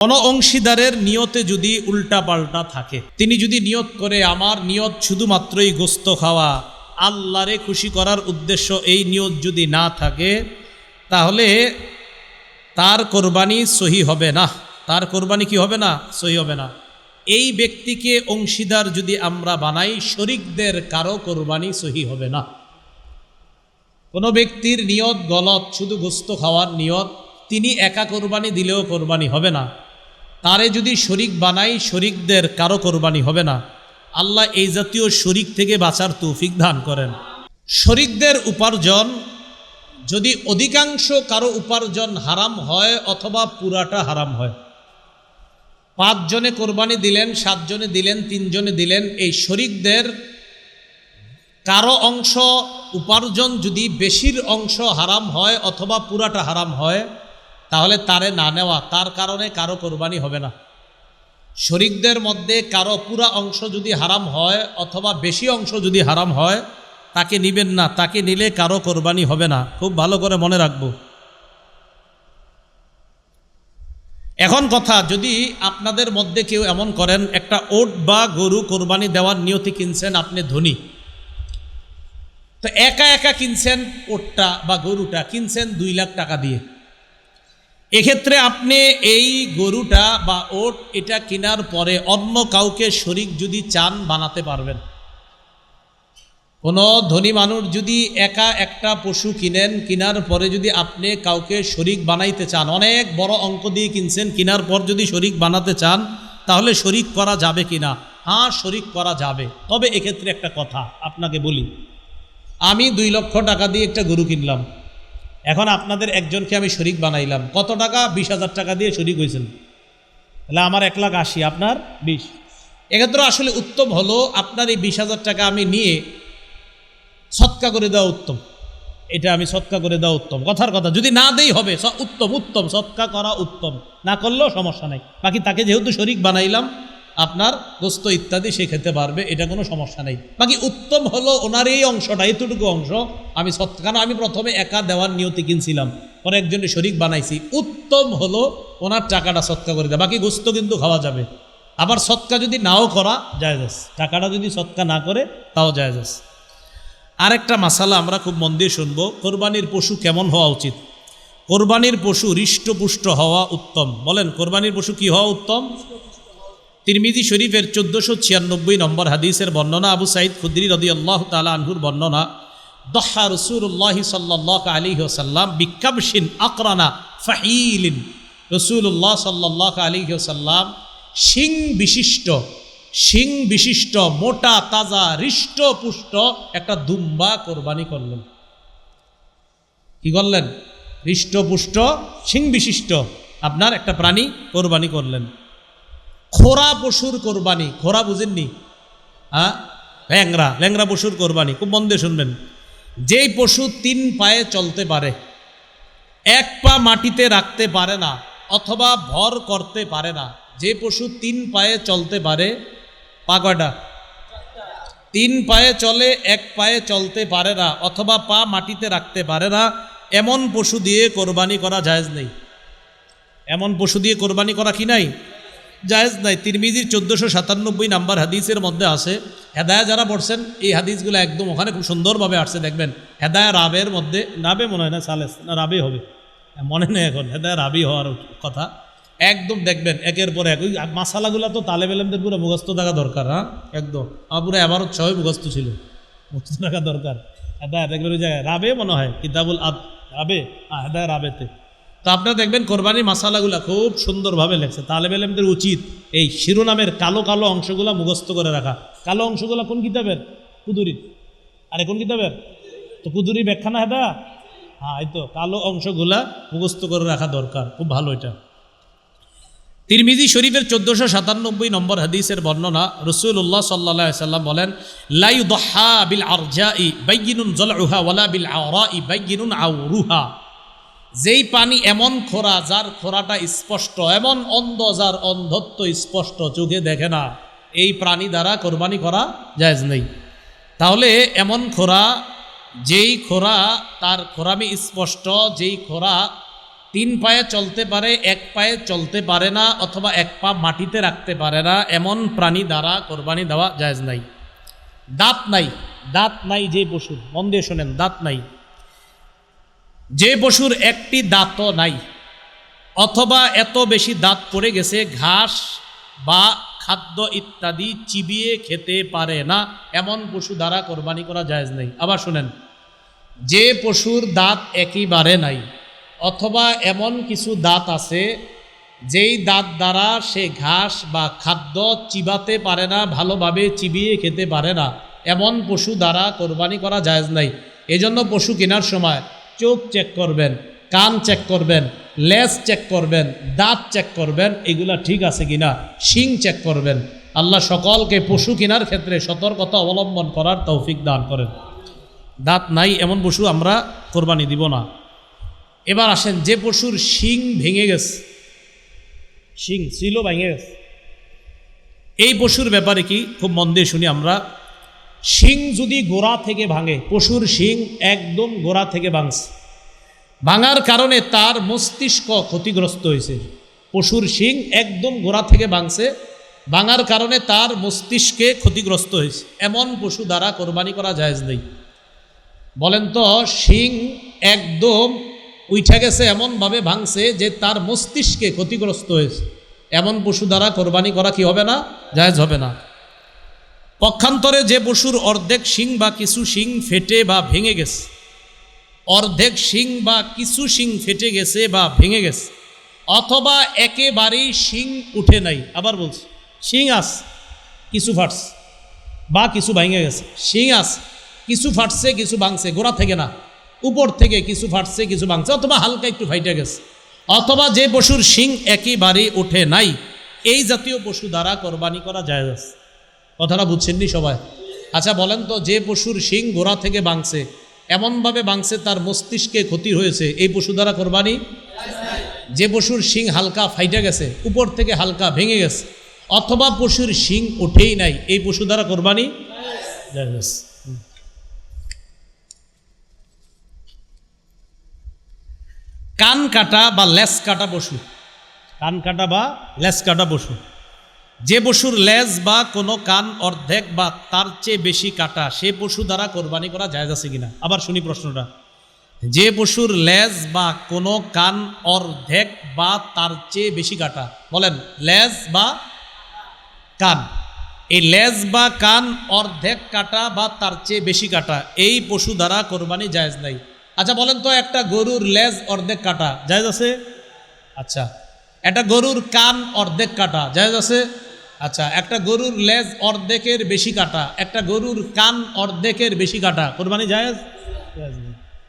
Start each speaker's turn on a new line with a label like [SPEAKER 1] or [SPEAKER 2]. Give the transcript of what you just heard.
[SPEAKER 1] কোন অংশীদারের নিয়তে যদি উল্টা পাল্টা থাকে। তিনি যদি নিয়ত করে, আমার নিয়ত শুধুমাত্রই গোস্ত খাওয়া, আল্লাহরে খুশি করার উদ্দেশ্য এই নিয়ত যদি না থাকে, তাহলে তার কোরবানি সহি হবে না। তার কোরবানি কি হবে না? সহি হবে না। এই ব্যক্তিকে অংশীদার যদি আমরা বানাই, শরিকদের কারও কোরবানি সহি হবে না। কোনো ব্যক্তির নিয়ত গলত, শুধু গোস্ত খাওয়ার নিয়ত, তিনি একা কোরবানি দিলেও কোরবানি হবে না। তারে যদি শরিক বানাই, শরিকদের কারও কোরবানি হবে না। আল্লাহ এই জাতীয় শরিক থেকে বাঁচার তৌফিক দান করেন। শরিকদের উপার্জন, যদি অধিকাংশ কারও উপার্জন হারাম হয় অথবা পুরাটা হারাম হয়। পাঁচজনে কোরবানি দিলেন, সাতজনে দিলেন, তিনজনে দিলেন, এই শরিকদের কারও অংশ উপার্জন যদি বেশির অংশ হারাম হয় অথবা পুরাটা হারাম হয় তাহলে তারে না নেওয়া, তার কারণে কারও কোরবানি হবে না। শরিকদের মধ্যে কারও পুরা অংশ যদি হারাম হয় অথবা বেশি অংশ যদি হারাম হয়, তাকে নিবেন না, তাকে নিলে কারও কোরবানি হবে না। খুব ভালো করে মনে রাখব। এখন কথা, যদি আপনাদের মধ্যে কেউ এমন করেন, একটা ওট বা গরু কোরবানি দেওয়ার নিয়তি কিনছেন আপনি ধনী, তো একা একা কিনছেন ওটটা বা গরুটা, কিনছেন দুই লাখ টাকা দিয়ে। এক্ষেত্রে আপনি এই গরুটা বা ওট এটা কেনার পরে অন্য কাউকে শরিক যদি চান বানাতে পারবেন। কোনো ধনী মানুষ যদি একা একটা পশু কিনেন, কেনার পরে যদি আপনি কাউকে শরিক বানাইতে চান, অনেক বড় অঙ্ক দিয়ে কিনছেন, কেনার পর যদি শরিক বানাতে চান, তাহলে শরিক করা যাবে কি না হ্যাঁ শরিক করা যাবে। তবে এক্ষেত্রে একটা কথা আপনাকে বলি। আমি দুই লক্ষ টাকা দিয়ে একটা গরু কিনলাম। এখন আপনাদের একজনকে আমি শরিক বানাইলাম। কত টাকা? বিশ হাজার টাকা দিয়ে শরিক হয়েছেন তাহলে আমার এক লাখ আশি, আপনার বিশ। এক্ষেত্রে আসলে উত্তম হলো আপনার এই বিশ হাজার টাকা আমি নিয়ে সৎকা করে দেওয়া উত্তম। এটা আমি সৎকা করে দেওয়া উত্তম। কথার কথা, যদি না দেই হবে উত্তম উত্তম, সৎকা করা উত্তম। না করলেও সমস্যা নাই। বাকি তাকে যেহেতু শরিক বানাইলাম আপনার গোস্ত ইত্যাদি সে খেতে পারবে, এটা কোনো সমস্যা নেই। বাকি উত্তম হলো ওনার এই অংশটা, এতটুকু অংশ। আমি সৎ কারণ আমি প্রথমে একা দেওয়ার নিয়তি কিনছিলাম, পরে একজনের শরিক বানাইছি। উত্তম হলো ওনার টাকাটা সৎকা করে দেয় বাকি গোস্ত কিন্তু খাওয়া যাবে। আবার সৎকা যদি নাও করা, যায় টাকাটা যদি সৎকা না করে, তাও যায় আরেকটা মাসালা আমরা খুব মন দিয়ে শুনব, কোরবানির পশু কেমন হওয়া উচিত? কোরবানির পশু হৃষ্টপুষ্ট হওয়া উত্তম। বলেন, কোরবানির পশু কি হওয়া উত্তম? তিরমিজি শরীফের চোদ্দোশো ছিয়ানব্বই নম্বর হাদিসের বর্ণনা, আবু সাইদ খুদ্রি রদি আল্লাহ তালা আনহুর বর্ণনা, দহা রসুল্লাহ সাল্লাহ আলী সাল্লাম বিকাবসিন আকরানা ফাহিলিন। রসুল্লাহ সাল্লাহ আলী সাল্লাম সিং বিশিষ্ট সিং বিশিষ্ট, মোটা, তাজা, হৃষ্ট, পুষ্ট একটা দুম্বা কোরবানি করলেন। কি করলেন? হৃষ্টপুষ্ট সিং বিশিষ্ট, আপনার একটা প্রাণী কোরবানি করলেন। খোরা পশুর কোরবানি। খোরা বুঝেননি? হ্যাঁ ল্যাংরা ল্যাংরা পশুর কোরবানি। খুব মন দিয়ে শুনবেন। যেই পশু তিন পায়ে চলতে পারে, এক পা মাটিতে রাখতে পারে না, অথবা ভর করতে পারে না, যে পশু তিন পায়ে চলতে পারে পা কয়টা তিন পায়ে চলে, এক পায়ে চলতে পারে না, অথবা পা মাটিতে রাখতে পারে না, এমন পশু দিয়ে কোরবানি করা জায়েজ নেই। এমন পশু দিয়ে কোরবানি করা কি নাই? জায়েজ নাই। তিরমিজির চোদ্দোশো সাতানব্বই নাম্বার হাদিসের মধ্যে আছে, হেদায়া যারা পড়ছেন, এই হাদিসগুলো একদম ওখানে খুব সুন্দরভাবে আসছে, দেখবেন। হেদায়া রাবের মধ্যে, রাবে মনে হয় না, সালেস, না রাবে হবে? মনে নেই এখন, হেদায়া রাবি হওয়ার কথা। একদম দেখবেন, একের পর এক। ওই মাসালাগুলো তো তালে বেলেমদের পুরো মুখস্থ থাকা দরকার হ্যাঁ? একদম। আমার পুরো এবারও ছয় মুখস্থ ছিল। মুখস্থ থাকা দরকার। হেদায়া, দেখবেন ওই জায়গায়, রাবে মনে হয়, কিতাবুল আদ, রাবে? হ্যাঁ হেদায়া রাবেতে। তো আপনারা দেখবেন কোরবানির মাসালাগুলা খুব সুন্দরভাবে লেখছে। তালেব এলেমদের উচিত এই শিরোনামের কালো কালো অংশগুলা মুখস্থ করে রাখা। কালো অংশগুলা কোন কিতাবের? কুদুরির আরে, কোন কিতাবের? তো কুদুরি ব্যাখ্যা না হেদা হ্যাঁ এই তো, কালো অংশগুলা মুখস্থ করে রাখা দরকার। খুব ভালো এটা। তিরমিজি শরীফের চোদ্দোশো সাতানব্বই নম্বর হাদিসের বর্ণনা রসুল্লাহ সাল্লা সাল্লাম বলেন লাই দহা বিল আরজা ই বাইগিনুন জলউহা ওয়ালা বিল আওরা ই বাইগিনুন আউরুহা যেই পানি এমন খোরা, যার খোরাটা স্পষ্ট, এমন অন্ধ যার অন্ধত্ব স্পষ্ট, চোখে দেখে না, এই প্রাণী দ্বারা কোরবানি করা জায়জ নেই। তাহলে এমন খোরা, যেই খোরা তার খোরামি স্পষ্ট, যেই খোরা তিন পায়ে চলতে পারে, এক পায়ে চলতে পারে না, অথবা এক পা মাটিতে রাখতে পারে না, এমন প্রাণী দ্বারা কোরবানি দেওয়া জায়েজ নাই। দাঁত নাই দাঁত নাই যে পশুর মন দিয়ে শোনেন, দাঁত নাই। যে পশুর একটি দাঁতও নাই, অথবা এত বেশি দাঁত পড়ে গেছে, ঘাস বা খাদ্য ইত্যাদি চিবিয়ে খেতে পারে না, এমন পশু দ্বারা কোরবানি করা জায়েজ নেই। আবার শুনেন, যে পশুর দাঁত একেবারে নাই, অথবা এমন কিছু দাঁত আছে, যেই দাঁত দ্বারা সে ঘাস বা খাদ্য চিবাতে পারে না, ভালোভাবে চিবিয়ে খেতে পারে না, এমন পশু দ্বারা কোরবানি করা জায়েজ নাই। এজন্য পশু কেনার সময় চোখ চেক করবেন, কান চেক করবেন লেস চেক করবেন, দাঁত চেক করবেন, এগুলা ঠিক আছে কিনা? শিং চেক করবেন। আল্লাহ সকলকে পশু কেনার ক্ষেত্রে সতর্কতা অবলম্বন করার তৌফিক দান করেন। দাঁত নাই, এমন পশু আমরা কোরবানি দিব না। এবার আসেন, যে পশুর শিং ভেঙে গেছে, শিং ছিল ভেঙে গেছে। এই পশুর ব্যাপারে কি খুব মন দিয়ে শুনি আমরা। শিং যদি গোড়া থেকে ভাঙে, পশুর শিং একদম গোড়া থেকে ভাঙছে। ভাঙার কারণে তার মস্তিষ্ক ক্ষতিগ্রস্ত হয়েছে। পশুর শিং একদম গোড়া থেকে ভাঙছে, ভাঙার কারণে তার মস্তিষ্কে ক্ষতিগ্রস্ত হয়েছে। এমন পশু দ্বারা কোরবানি করা জায়েজ নেই। বলেন তো, শিং একদম উঠে গেছে, এমনভাবে ভাঙছে যে তার মস্তিষ্কে ক্ষতিগ্রস্ত হয়েছে। এমন পশু দ্বারা কোরবানি করা কি হবে না? জায়েজ হবে না। পক্ষান্তরে যে পশুর অর্ধেক শিং বা কিছু শিং ফেটে বা ভেঙে গেছে। অর্ধেক শিং বা কিছু শিং ফেটে গেছে বা ভেঙে গেছে। অথবা একেবারেই শিং উঠে নাই। আবার বলছি, শিং আস কিছু ফাটস বা কিছু ভেঙে গেছে। শিং আস কিছু ফাটছে, কিছু ভাঙছে, গোড়া থেকে না, উপর থেকে কিছু ফাটছে, কিছু ভাঙছে, অথবা হালকা একটু ফাইটে গেছে। অথবা যে পশুর শিং একেবারেই ওঠে নাই, এই জাতীয় পশু দ্বারা কোরবানি করা যায় কথাটা বুঝছেননি সবাই। আচ্ছা বলেন তো, যে পশুর শিং গোড়া থেকে ভাঙছে এমনভাবে ভাঙছে তার মস্তিষ্কে ক্ষতি হয়েছে, এই পশু দ্বারা কোরবানি? যে পশুর শিং হালকা ফাইটে গেছে, উপর থেকে হালকা ভেঙে গেছে, অথবা পশুর শিং ওঠেই নাই, এই পশু দ্বারা কোরবানি? কান কাটা বা লেস কাটা পশু। কান কাটা বা লেস কাটা পশু। যে পশুর লেজ বা কোনো কান, অর্ধেক বা তার চেয়ে বেশি কাটা, সে পশু দ্বারা কোরবানি করা জায়েজ আছে কিনা? আবার শুনি প্রশ্নটা। যে পশুর লেজ বা কোনো কান, অর্ধেক বা তার চেয়ে বেশি কাটা, বলেন, লেজ বা কান। এই লেজ বা কান, অর্ধেক কাটা বা তার চেয়ে বেশি কাটা, এই পশু দ্বারা কোরবানি জায়েজ নাই। আচ্ছা বলেন তো, একটা গরুর লেজ অর্ধেক কাটা, জায়েজ আছে? আচ্ছা একটা গরুর কান অর্ধেক কাটা, জায়েজ আছে? আচ্ছা একটা গরুর লেজ অর্ধেকের বেশি কাটা, একটা গরুর কান অর্ধেকের বেশি কাটা, কোরবানি জায়েজ।